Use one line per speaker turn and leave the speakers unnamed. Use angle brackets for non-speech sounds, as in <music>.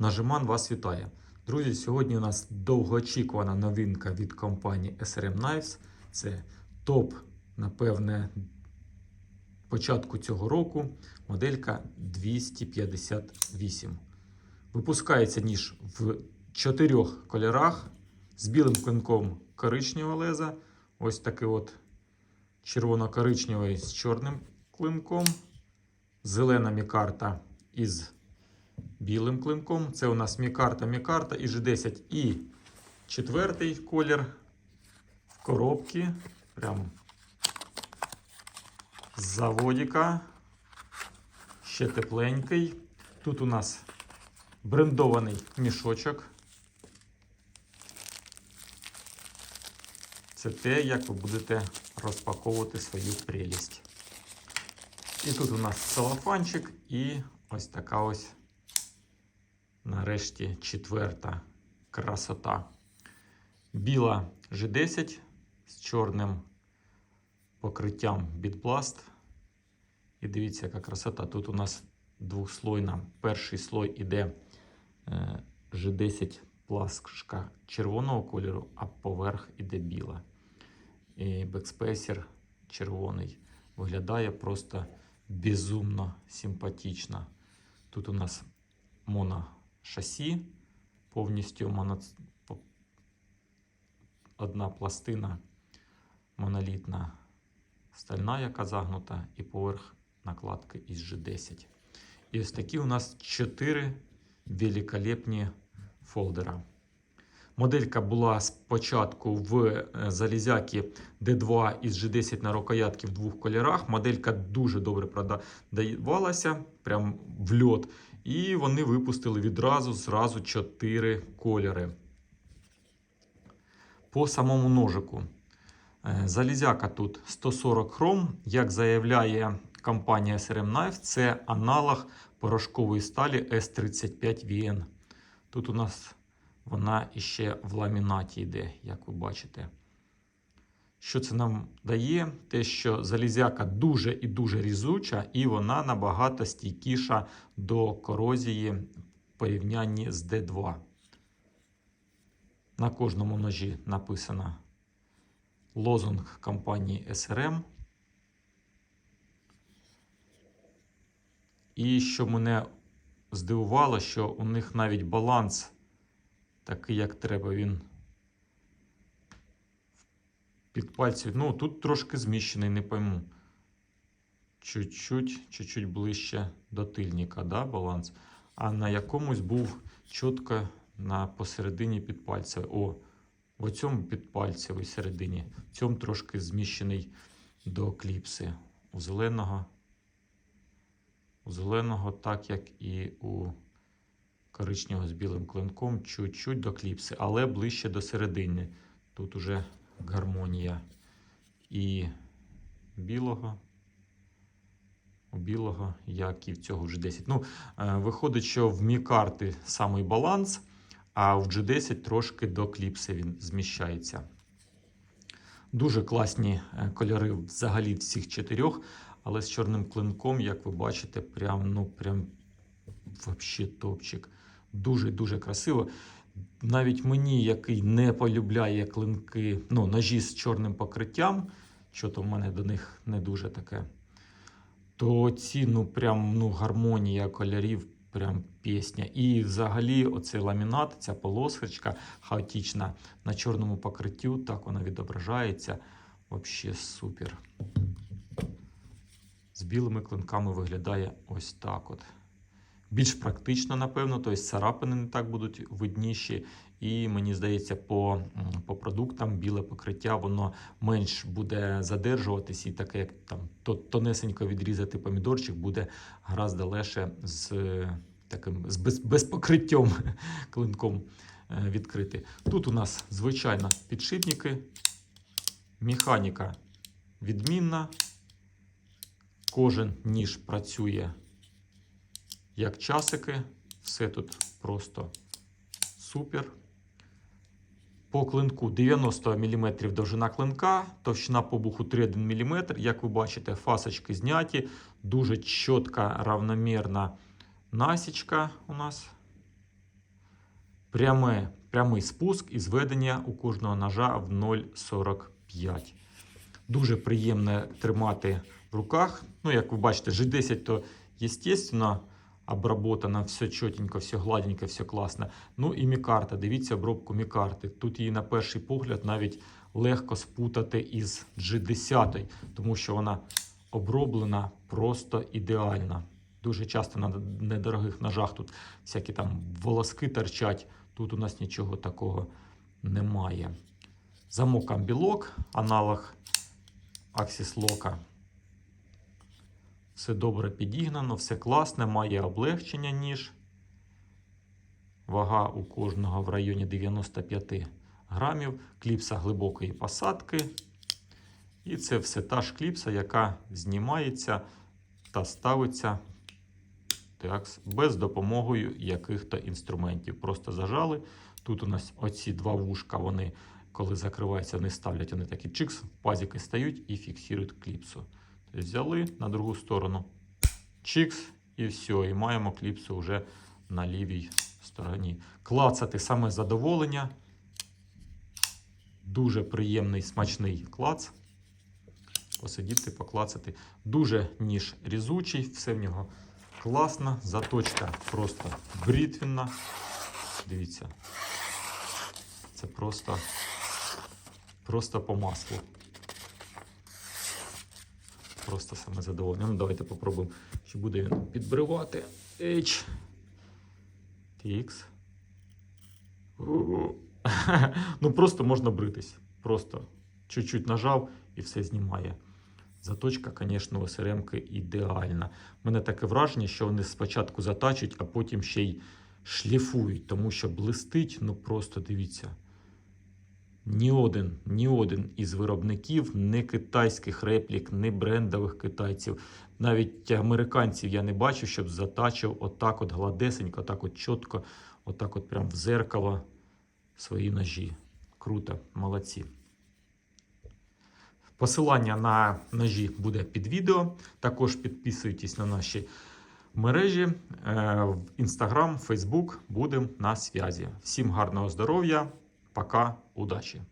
Нажиман вас вітає. Друзі, сьогодні у нас довгоочікувана новинка від компанії SRM Knives. Це топ, напевне, початку цього року моделька 258. Випускається ніж в чотирьох кольорах з білим клинком коричневого леза. Ось такий от червоно-коричневий з чорним клинком. Зелена мікарта із білим клинком. Це у нас мікарта, мікарта і G10. І четвертий колір в коробці. Прямо з заводіка. Ще тепленький. Тут у нас брендований мішочок. Це те, як ви будете розпаковувати свою прелість. І тут у нас целофанчик і ось така ось нарешті четверта красота. Біла G10 з чорним покриттям Bitblast. І дивіться, яка красота. Тут у нас двохслойна. Перший слой іде е, G10 плашка червоного кольору, а поверх іде біла. І бекспейсер червоний. Виглядає просто безумно симпатично. Тут у нас моношасі, повністю моно... одна пластина монолітна стальна, яка загнута, і поверх накладки із G10. І ось такі у нас 4 великолепні фолдера. Моделька була спочатку в е, залізякі D2 із G10 на рукоятки в двох кольорах. Моделька дуже добре продавалася, прям в льот. І вони випустили відразу зразу 4 кольори. По самому ножику. Е, Залізяка тут 140 хром. Як заявляє компанія SRM Knife, це аналог порошкової сталі S35VN. Тут у нас вона іще в ламінаті йде, як ви бачите. Що це нам дає? Те, що залізяка дуже і дуже різуча, і вона набагато стійкіша до корозії в порівнянні з D2. На кожному ножі написано лозунг компанії SRM. І що мене здивувало, що у них навіть баланс такий, як треба, він під пальців. Ну, тут трошки зміщений, не пойму. Чуть-чуть, ближче до тильника, да, баланс. А на якомусь був чітко на посередині підпальця. О, в цьому підпальцевій середині. В цьому трошки зміщений до кліпси. У зеленого. У зеленого, так як і у коричневого з білим клинком, чуть-чуть до кліпси, але ближче до середини. Тут уже гармонія і білого, у білого, як і в цього G10. Ну, е, Виходить, що в мікарти самий баланс, а в G10 трошки до кліпси він зміщається. Дуже класні е, кольори взагалі всіх чотирьох, але з чорним клинком, як ви бачите, прям, ну, прям вообще топчик. Дуже-дуже красиво. Навіть мені, який не полюбляє клинки, ну, ножі з чорним покриттям, що то в мене до них не дуже таке, то ці ну, прям, ну, гармонія кольорів, прям пісня. І взагалі оцей ламінат, ця полосочка хаотична на чорному покриттю, так вона відображається. Взагалі супер. З білими клинками виглядає ось так от. Більш практично, напевно, тобто царапини не так будуть видніші. І мені здається, по по продуктам біле покриття воно менш буде задержуватись, і таке, як там тонесенько відрізати помідорчик, буде гораздо легше з таким з без, без покриттям <laughs> клинком відкрити. Тут у нас звичайно підшипники, механіка відмінна. Кожен ніж працює як часики. Все тут просто супер. По клинку 90 мм довжина клинка, товщина побуху 3,1 мм. Як ви бачите, фасочки зняті, дуже чітка, равномірна насічка у нас. пряме, прямий спуск і зведення у кожного ножа в 0,45. Дуже приємно тримати в руках. Ну, як ви бачите, G10 то, естественно, обработано, все чотенько, все гладенько, все класно. Ну і мікарта. Дивіться обробку мікарти. Тут її на перший погляд навіть легко спутати із G10, тому що вона оброблена просто ідеально. Дуже часто на недорогих ножах тут всякі там волоски торчать. Тут у нас нічого такого немає. Замок амбілок, аналог Lock. Все добре підігнано, все класне, має облегчення ніж. Вага у кожного в районі 95 грамів. Кліпса глибокої посадки. І це все та ж кліпса, яка знімається та ставиться так, без допомогою яких-то інструментів. Просто зажали. Тут у нас оці два вушка, вони, коли закриваються, вони ставлять, вони такі чикс, пазики стають і фіксують кліпсу. Взяли на другу сторону, чикс, і все. І маємо кліпсу вже на лівій стороні. Клацати саме задоволення. Дуже приємний смачний клац. Посидіти, поклацати. Дуже ніж різучий, все в нього класно. Заточка просто брітвінна. Дивіться. Це просто, просто по маслу. Просто саме задоволення. Ну, давайте попробуємо, чи буде він підбривати. H. TX. <laughs> Ну, просто можна бритись. Просто чуть-чуть нажав і все знімає. Заточка, звісно, у СРМ ідеальна. У мене таке враження, що вони спочатку затачують, а потім ще й шліфують, тому що блистить, ну просто дивіться. Ні один, ні один із виробників, не китайських реплік, не брендових китайців, навіть американців я не бачив, щоб затачив отак от гладесенько, отак от чітко, отак от прям в зеркало свої ножі. Круто, молодці. Посилання на ножі буде під відео. Також підписуйтесь на наші мережі е, в Instagram, Facebook. Будемо на зв'язі. Всім гарного здоров'я, пока, удачі!